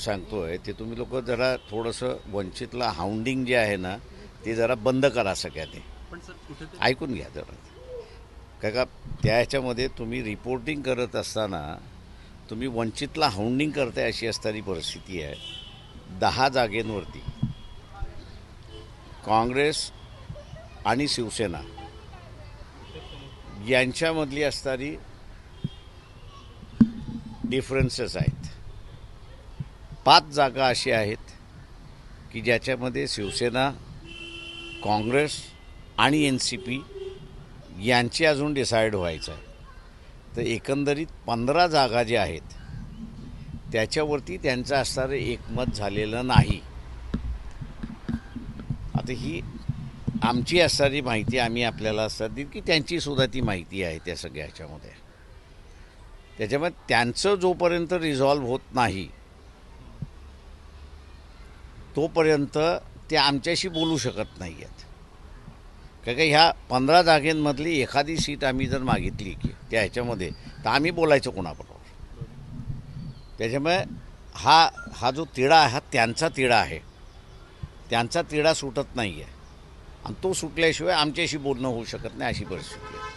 सांगतोय ते तुम्ही लोक जरा थोडंसं वंचितला हाऊंडिंग जे आहे ना ते जरा बंद करा सगळ्यांनी. ऐकून घ्या जरा. काय का त्या ह्याच्यामध्ये तुम्ही रिपोर्टिंग करत असताना तुम्ही वंचितला हाऊंडिंग करताय अशी असणारी परिस्थिती आहे दहा जागेंवरती. काँग्रेस आणि शिवसेना यांच्यामधली असणारी डिफरन्सेस आहेत. पाच जागा अशी आहेत की ज्याच्यामध्ये शिवसेना काँग्रेस आणि एन सी पी यांची अजून डिसाईड व्हायचं आहे. तर एकंदरीत पंधरा जागा ज्या आहेत त्याच्यावरती त्यांचं असणारं एकमत झालेलं नाही. आता ही आमची असणारी माहिती आम्ही आपल्याला असतात देऊ की त्यांचीसुद्धा ती माहिती आहे त्या सगळ्या ह्याच्यामध्ये त्याच्यामुळे त्यांचं जोपर्यंत रिझॉल्व्ह होत नाही तोपर्यंत ते आमच्याशी बोलू शकत नाही आहेत का का ह्या पंधरा जागेंमधली एखादी सीट आम्ही जर मागितली की त्या ह्याच्यामध्ये तर आम्ही बोलायचं कोणाबरोबर. त्याच्यामुळे हा हा जो तिढा आहे हा त्यांचा तिढा आहे. त्यांचा तिढा सुटत नाही आहे आणि तो सुटल्याशिवाय आमच्याशी बोलणं होऊ शकत नाही अशी परिस्थिती आहे.